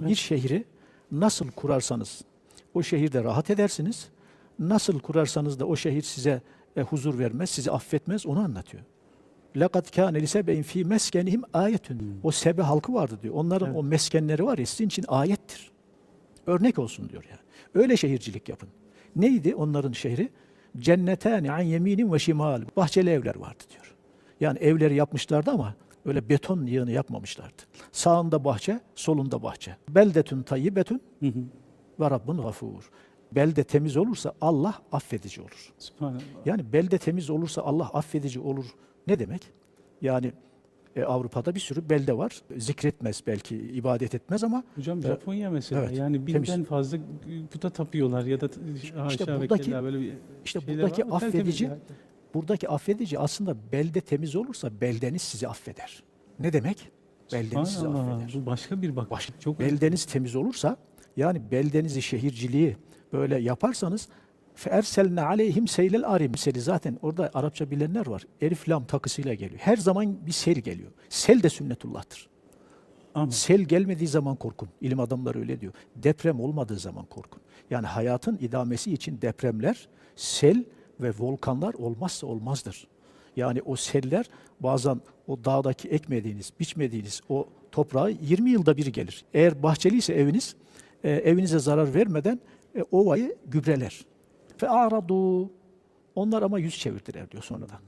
bir şehri nasıl kurarsanız o şehirde rahat edersiniz. Nasıl kurarsanız da o şehir size e, huzur vermez, sizi affetmez onu anlatıyor. Lakat kâne lisebeyn fî meskenihim ayetün. Hmm. O sebe halkı vardı diyor. Onların evet. o meskenleri var ya sizin için ayettir. Örnek olsun diyor yani. Öyle şehircilik yapın. Neydi onların şehri? Cennetani an yeminin ve şimal. Bahçeli evler vardı diyor. Yani evleri yapmışlardı ama öyle beton yığını yapmamışlardı. Sağında bahçe, solunda bahçe. Beldetün tayyibetün Hı hı. ve Rabbun gafur. Belde temiz olursa Allah affedici olur. Yani belde temiz olursa Allah affedici olur. Ne demek? Yani e, Avrupa'da bir sürü belde var. Zikretmez belki, ibadet etmez ama Hocam Evet. Japonya mesela Evet, yani binden temiz. fazla puta tapıyorlar ya da haşa ve buradaki- böyle bir işte buradaki affedici. Buradaki affedici aslında belde temiz olursa beldeniz sizi affeder. Ne demek? Beldeniz sizi affeder. Bu başka bir bak. Başka, çok beldeniz önemli. temiz olursa yani beldenizi şehirciliği böyle yaparsanız Ferselne aleyhim seylel arim. Seli zaten orada Arapça bilenler var. Elif lam takısıyla geliyor. Her zaman bir sel geliyor. Sel de sünnetullah'tır. Amin. Sel gelmediği zaman korkun. İlim adamları öyle diyor. Deprem olmadığı zaman korkun. Yani hayatın idamesi için depremler, sel ve volkanlar olmazsa olmazdır. Yani o seller bazen o dağdaki ekmediğiniz, biçmediğiniz o toprağı 20 yılda bir gelir. Eğer bahçeliyse eviniz, e, evinize zarar vermeden e, ovayı gübreler. Fe aradu onlar ama yüz çevirdiler diyor sonradan.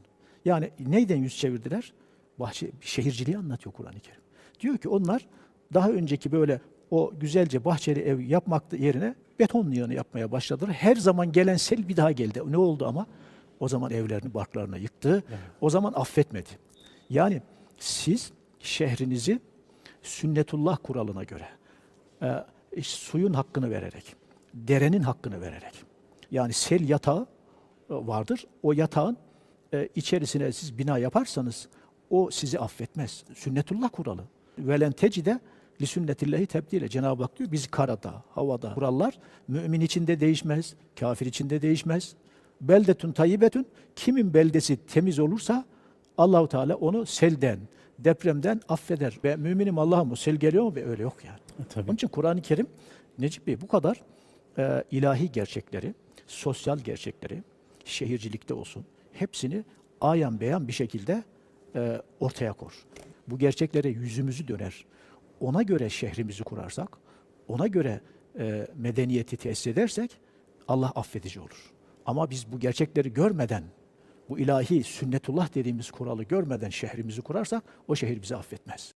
Yani neyden yüz çevirdiler? Bahçe, şehirciliği anlatıyor Kur'an-ı Kerim. Diyor ki onlar daha önceki böyle o güzelce bahçeli ev yapmak yerine beton yığını yapmaya başladılar. Her zaman gelen sel bir daha geldi. Ne oldu ama? O zaman evlerini, barklarını yıktı. O zaman affetmedi. Yani siz şehrinizi sünnetullah kuralına göre, e, suyun hakkını vererek, derenin hakkını vererek, yani sel yatağı e, vardır. O yatağın e, içerisine siz bina yaparsanız o sizi affetmez. Sünnetullah kuralı. Velen tecide li sünnetillahi tebdile. Cenab-ı Hak diyor biz karada, havada kurallar mümin içinde değişmez, kafir içinde değişmez. Beldetün tayyibetün kimin beldesi temiz olursa Allahu Teala onu selden, depremden affeder. Ve müminim Allah'ım o sel geliyor mu? Ve Öyle yok yani. E, tabii. Onun için Kur'an-ı Kerim Necip Bey bu kadar e, ilahi gerçekleri, sosyal gerçekleri, şehircilikte olsun hepsini ayan beyan bir şekilde e, ortaya kor. Bu gerçeklere yüzümüzü döner. Ona göre şehrimizi kurarsak, ona göre e, medeniyeti tesis edersek Allah affedici olur. Ama biz bu gerçekleri görmeden, bu ilahi sünnetullah dediğimiz kuralı görmeden şehrimizi kurarsak o şehir bizi affetmez.